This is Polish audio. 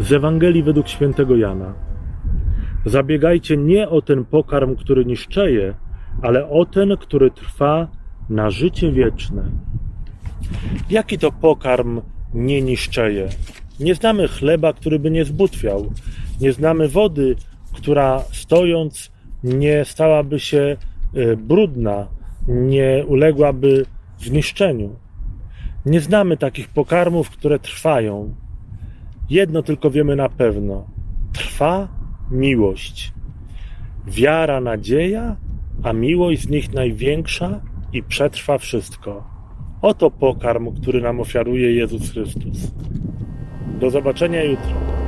Z Ewangelii według świętego Jana. Zabiegajcie nie o ten pokarm, który niszczeje, ale o ten, który trwa na życie wieczne. Jaki to pokarm nie niszczeje? Nie znamy chleba, który by nie zbutwiał. Nie znamy wody, która stojąc nie stałaby się e, brudna, nie uległaby zniszczeniu. Nie znamy takich pokarmów, które trwają. Jedno tylko wiemy na pewno: trwa miłość. Wiara, nadzieja, a miłość z nich największa i przetrwa wszystko. Oto pokarm, który nam ofiaruje Jezus Chrystus. Do zobaczenia jutro.